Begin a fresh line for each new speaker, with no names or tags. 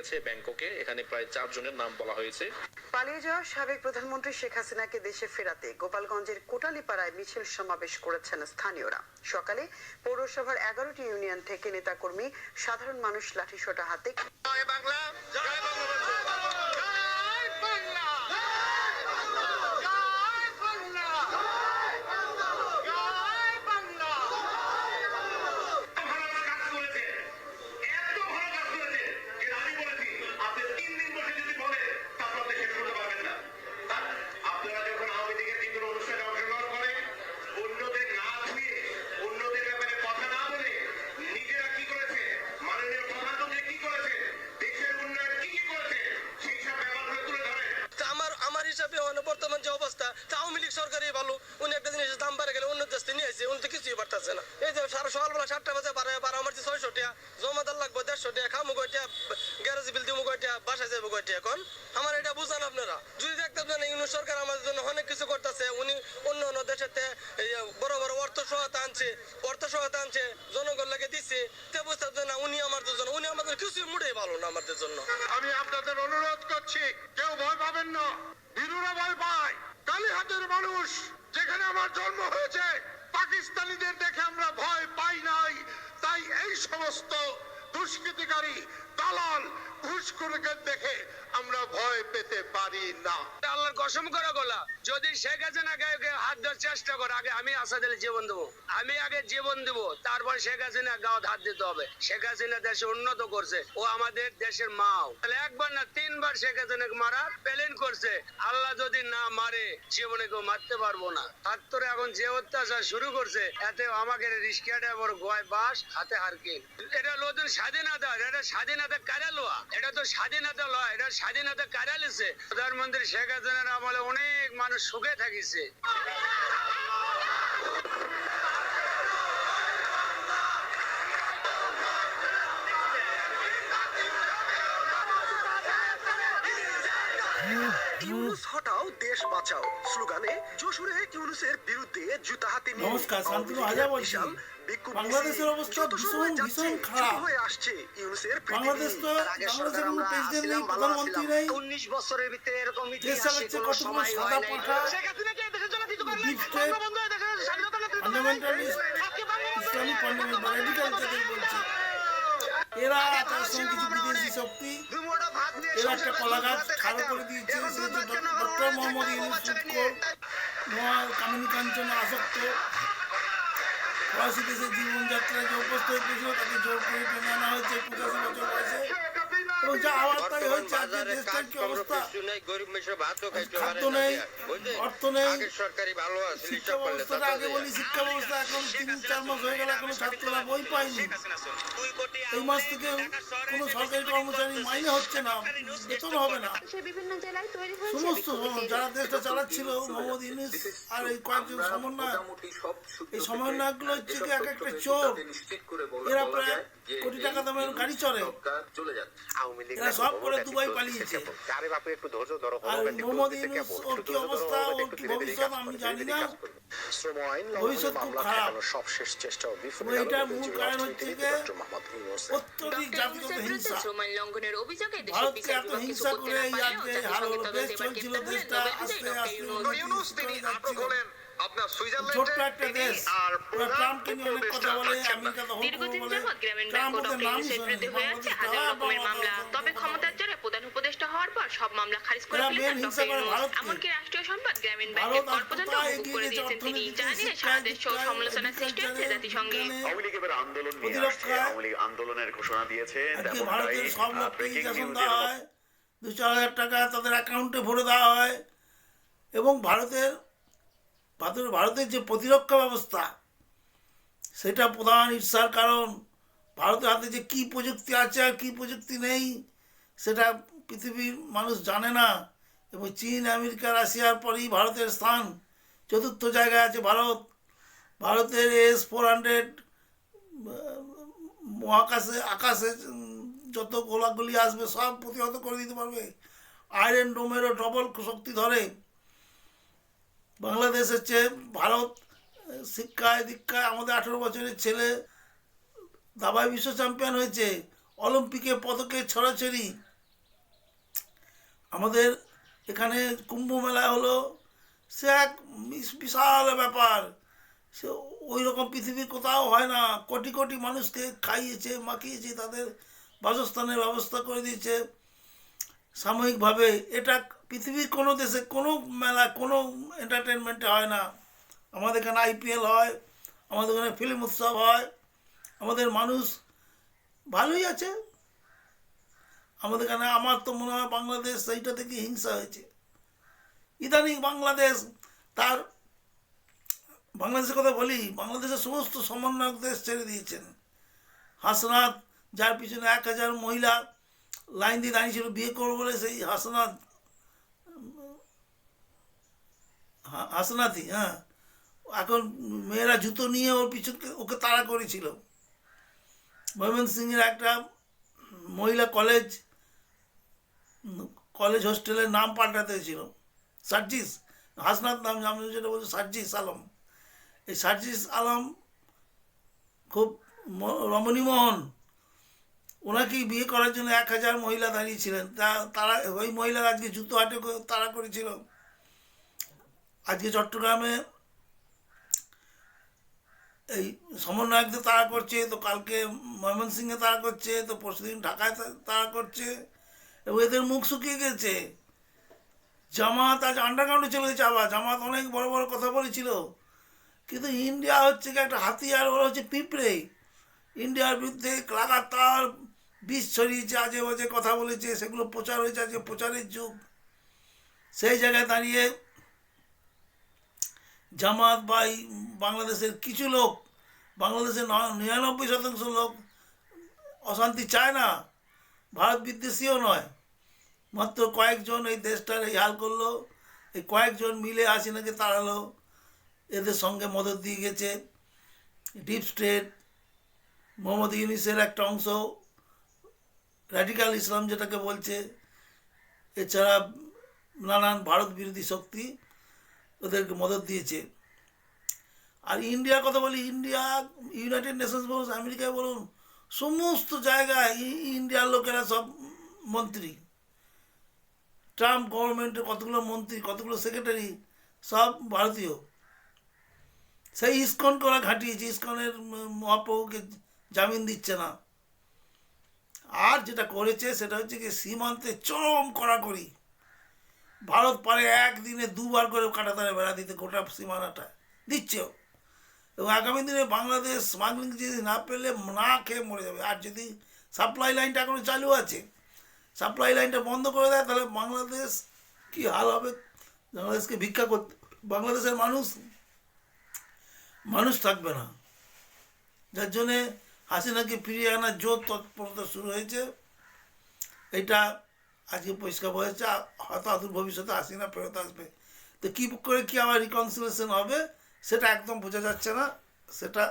গেছে ব্যাংককে। এখানে প্রায় চারজনের নাম বলা হয়েছে।
পালিয়ে যাওয়া সাবেক প্রধানমন্ত্রী শেখ হাসিনাকে দেশে ফেরাতে গোপালগঞ্জের কোটালীপাড়ায় মিছিল সমাবেশ করেছেন স্থানীয়রা। সকালে পৌরসভার এগারোটি ইউনিয়ন থেকে নেতাকর্মী সাধারণ মানুষ লাঠিসোটা হাতে
বাংলা
মানে বর্তমান যে অবস্থা, তা আওয়ামী লীগ সরকারই ভালো। উনি একটা জিনিসের দাম বাড়ে গেলে অন্য দেশ নিয়ে আসছে উনি তো কিছুই পারতেছে না। এই যে সারা সকালবেলা সাতটা বাজে বারো বারো আমার যে ছয়শো টাকা জমাদার লাগবে দেড়শো টাকা, খামু কয়টা গ্যারেজ বিল দিব কয়টা বাসায় যাব কয়টা এখন আমার এটা বুঝান আপনারা। যদি দেখতে না ইউনিট সরকার আমাদের জন্য অনেক কিছু করতেছে, উনি অন্য অন্য দেশের তে এই বড় বড় অর্থ সহায়তা আনছে, অর্থ সহায়তা আনছে, জনগণ লাগে দিচ্ছে তে বুঝতে না, উনি আমাদের জন্য উনি আমাদের কিছুই মুড়েই ভালো না আমাদের জন্য।
আমি আপনাদের অনুরোধ করছি, কেউ ভয় পাবেন না। বীরুরা ভয় পায় কালীহাটের মানুষ যেখানে আমার জন্ম হয়েছে, পাকিস্তানিদের দেখে আমরা ভয় পাই নাই। তাই এই সমস্ত দুষ্কৃতিকারী, দালাল ঘুষখোরকে দেখে আমরা ভয় পেতে পারি না।
আল্লাহর কসম করে গোলা। যদি শেখ হাসিনাকে আগে হাত ধরার চেষ্টা করে, আগে আমি আসাদ আলী জীবন দেবো। আমি আগে জীবন দেব, তারপর শেখ হাসিনা গাঁত হাত দিতে হবে। শেখ হাসিনা দেশে উন্নত করছে, ও আমাদের দেশের মাও। তাহলে একবার না তিনবার শেখ হাসিনাকে মারা প্লেন করছে। আল্লাহ যদি না মারে, জীবনে কেউ মারতে পারব না। ছাত্র এখন যে অত্যাচার শুরু করছে, এতে আমাকে রিস্কা ড্রাইভার গোয় বাস, হাতে হারকিন। এটা নতুন স্বাধীনতা, এটা স্বাধীনতা কারা লোয়া? এটা তো স্বাধীনতা লয়, এটা স্বাধীনতা কারা লিছে প্রধানমন্ত্রী শেখ হাসিনার আমলে অনেক মানুষ সুখে থাকিছে।
ইউনুস হটাও দেশ বাঁচাও। স্লোগানে যশোরে ইউনুসের বিরুদ্ধে জুতা হাতে নিয়ে
নমস্কার, শান্তনু হাজা বলছি। বাংলাদেশের অবস্থা ভীষণ, ভীষণ খারাপ।
হয়ে আসছে ইউনুসের
বাংলাদেশ তো বাংলাদেশের কোনো প্রেসিডেন্ট নেই প্রধানমন্ত্রী নেই
উনিশ বছরের ভিতরে এরকম
দেশ চালাচ্ছে কতগুলো সাদা পাঠা ফান্ডামেন্টালিস্ট ইসলামিক ফান্ডামেন্টাল রেডিকাল যাদের বলছে। এরা তার সঙ্গে কিছু বিদেশি শক্তি। এরা একটা কলা গাছ খাড়ো করে দিয়েছে ডক্টর মোহাম্মদ ইউনুস কামিনী কাঞ্চনে আসক্ত। ফরাসি দেশের জীবনযাত্রায় যে অভ্যস্ত হয়ে তাকে জোর করে টেনে আনা হয়েছে পঁচাশি বছর বয়সে। এবং যা আওয়াজ তাই হচ্ছে আজকে দেশটার কি অবস্থা
গরিব মেশো ভাতও
খাদ্য নেই অর্থ নেই
সরকারি ভালো আছে
শিক্ষা ব্যবস্থাটা আগে বলি শিক্ষা ব্যবস্থা এখন তিন চার মাস হয়ে গেল এখনও ছাত্ররা বই পায়নি। এই মাস থেকে কোনো সরকারি কর্মচারী মাইনে হচ্ছে না বেতন হবে না।
দেশের বিভিন্ন জেলায় তৈরি হয়েছে
সমস্ত যারা দেশটা চালাচ্ছিল মোহাম্মদ ইউনুস আর এই কয়েকজন সমন্বয় এই সমন্বয়কগুলো হচ্ছে কি এক একটা চোর এরা প্রায় কোটি টাকা দামের গাড়ি চড়ে। এরা সব করে দুবাই পালিয়েছে। আর মোহাম্মদ ইউনুস ওর কি অবস্থা? ওর কি ভবিষ্যৎ? আমি জানি না।
শ্রম আইন
ভবিষ্যৎ খুব খারাপ।
সবশেষ চেষ্টা বিফলে
এবং
গেল
এটার
বলে
মূল কারণ হচ্ছে যে
ডক্টর মোহাম্মদ ইউনূসের।
অত্যধিক জাতিগত হিংসা।
শ্রম আইন লঙ্ঘনের অভিযোগে দেশের কিছু করতে না পারলেও তদন্তে ইউনূস।
তিনি আপনার সুইজারল্যান্ডে
ছোট্ট একটা
তিনি আর প্রধান
ট্রাম্পকে নিয়ে অনেক কথা বলে
উপদেষ্টা
আমেরিকা দখল
দীর্ঘদিন
বলে
গ্রামীণ ব্যাংক ও
ওদের
ডক্টর
নাম
ইউনূসের বিরুদ্ধে হয়ে আছে হাজার রকমের মামলা। তবে ক্ষমতার জোরে প্রধান উপদেষ্টা হওয়ার পর সব মামলা খারিজ করে ফেলেছেন ডক্টর ইউনূস। এমনকি রাষ্ট্রীয় সম্পদ গ্রামীণ ব্যাংকের কর পর্যন্ত করে দিয়েছেন তিনি। যা নিয়ে সারা দেশ
দীক্ষায়,
সমালোচনার সৃষ্টি
agriculture-এ,
জাতিসংঘে।
আওয়ামী আন্দোলন নিয়ে আসছে। আওয়ামী লীগ আন্দোলনের ঘোষণা দিয়েছে। তেমনটাই
ভারতের
ব্রেকিং নিউজের
দেওয়া হয় দু চার হাজার টাকা তাদের অ্যাকাউন্টে ভরে দেওয়া হয়। এবং ভারতের ভারতের যে প্রতিরক্ষা ব্যবস্থা, সেটা প্রধান ঈর্ষার কারণ। ভারতের হাতে যে কী প্রযুক্তি আছে আর কী প্রযুক্তি নেই, সেটা পৃথিবীর মানুষ জানে না। এবং চীন, আমেরিকা, রাশিয়ার পরেই ভারতের স্থান। চতুর্থ জায়গায় আছে ভারত। ভারতের এস ফোর হান্ড্রেড মহাকাশে, আকাশে যত গোলাগুলি আসবে সব প্রতিহত করে দিতে পারবে। আয়রন ডোমেরও ডবল শক্তি ধরে বাংলাদেশের হচ্ছে ভারত শিক্ষায়, দীক্ষায় আমাদের আঠেরো বছরের ছেলে দাবায় বিশ্ব চ্যাম্পিয়ন হয়েছে, অলিম্পিকে পদকে ছড়াছড়ি। আমাদের এখানে কুম্ভ মেলা হলো, সে এক বিশাল ব্যাপার। সে ওই রকম পৃথিবীর কোথাও হয় না। কোটি কোটি মানুষকে খাইয়েছে, মাখিয়েছে, তাদের বাসস্থানের ব্যবস্থা করে দিয়েছে। সাময়িকভাবে এটা পৃথিবীর কোনো দেশে কোনো মেলা, কোনো এন্টারটেনমেন্টে হয় না। আমাদের এখানে আইপিএল হয়, আমাদের এখানে ফিল্ম উৎসব হয়, আমাদের মানুষ ভালোই আছে। আমাদের এখানে আমার তো মনে হয় বাংলাদেশ সেইটা থেকে হিংসা হয়েছে। ইদানিং বাংলাদেশ তার, বাংলাদেশের কথা বলি, বাংলাদেশের সমস্ত সমন্বয়ক দেশ ছেড়ে দিয়েছেন। হাসনাত, যার পিছনে এক হাজার মহিলা লাইন দিয়ে দাঁড়িয়েছিল বিয়ে করব বলে সেই হাসনাত হা- হাসনাতি হ্যাঁ। এখন মেয়েরা জুতো নিয়ে ওর পিছনে ওকে তাড়া করেছিল। ময়মনসিংহের একটা মহিলা কলেজ কলেজ হোস্টেলের নাম পাল্টাতে হয়েছিল। সার্জিস, হাসনাত নাম আমি যেটা বলছি সার্জিস আলম। এই সার্জিস আলম খুব রমণীমোহন ওনাকেই বিয়ে করার জন্য এক হাজার মহিলা দাঁড়িয়েছিলেন তা তারা ওই মহিলা আজকে জুতো হাটে তাড়া করেছিল। আজকে চট্টগ্রামে এই সমন্বয়কদের তারা করছে, তো কালকে ময়মনসিংহে তারা করছে, তো পরশুদিন ঢাকায় তারা করছে, এবং এদের মুখ শুকিয়ে গেছে। জামাত আজ আন্ডারগ্রাউন্ডে চলে গেছে আবার। জামাত অনেক বড় বড় কথা বলেছিল। কিন্তু ইন্ডিয়া হচ্ছে একটা হাতিয়ার, ওরা হচ্ছে পিঁপড়ে। ইন্ডিয়ার বিরুদ্ধে লাগাতার বিষ ছড়িয়েছে, আজে বাজে কথা বলেছে, সেগুলো প্রচার হয়েছে, আজকে প্রচারের যুগ। সেই জায়গায় দাঁড়িয়ে জামাত বা বাংলাদেশের কিছু লোক, বাংলাদেশের নিরানব্বই শতাংশ লোক অশান্তি চায় না। ভারত বিদ্বেষীও নয়। মাত্র কয়েকজন এই দেশটার এই হাল করল। এই কয়েকজন মিলে হাসিনাকে তাড়ালো। এদের সঙ্গে মদত দিয়ে গেছে। ডিপ স্টেট, মোহাম্মদ ইউনিসের একটা অংশ র্যাডিক্যাল ইসলাম যেটাকে বলছে, এছাড়া নানান ভারত বিরোধী শক্তি ওদেরকে মদত দিয়েছে। আর ইন্ডিয়ার কথা বলি, ইন্ডিয়া ইউনাইটেড নেশনস বলুন, আমেরিকায় বলুন, সমস্ত জায়গায় ইন্ডিয়ার লোকেরা সব মন্ত্রী। ট্রাম্প গভর্নমেন্টের কতগুলো মন্ত্রী, কতগুলো সেক্রেটারি, সব ভারতীয়। সেই ইস্কন করা ঘাটিয়েছে, ইস্কনের মহাপ্রভুকে জামিন দিচ্ছে না। আর যেটা করেছে সেটা হচ্ছে কি সীমান্তে চরম কড়াকড়ি। ভারত পারে একদিনে দুবার করে কাটাতারে বেড়া দিতে গোটা সীমানাটা। দিচ্ছেও। এবং আগামী দিনে বাংলাদেশ স্মাগলিং যদি না পেলে না খেয়ে মরে যাবে। আর যদি সাপ্লাই লাইনটা এখনও চালু আছে সাপ্লাই লাইনটা বন্ধ করে দেয়, তাহলে বাংলাদেশ কি হাল হবে? বাংলাদেশকে ভিক্ষা করতে, বাংলাদেশের মানুষ মানুষ থাকবে না। যার জন্যে হাসিনাকে ফিরিয়ে আনার জোর তৎপরতা শুরু হয়েছে। এটা আজকে পরিষ্কার হয়েছে হয়তো অদূর ভবিষ্যতে আসি না, ফেরত আসবে। তো কী করে কী আবার রিকনসিলেশন হবে, সেটা একদম বোঝা যাচ্ছে না। সেটা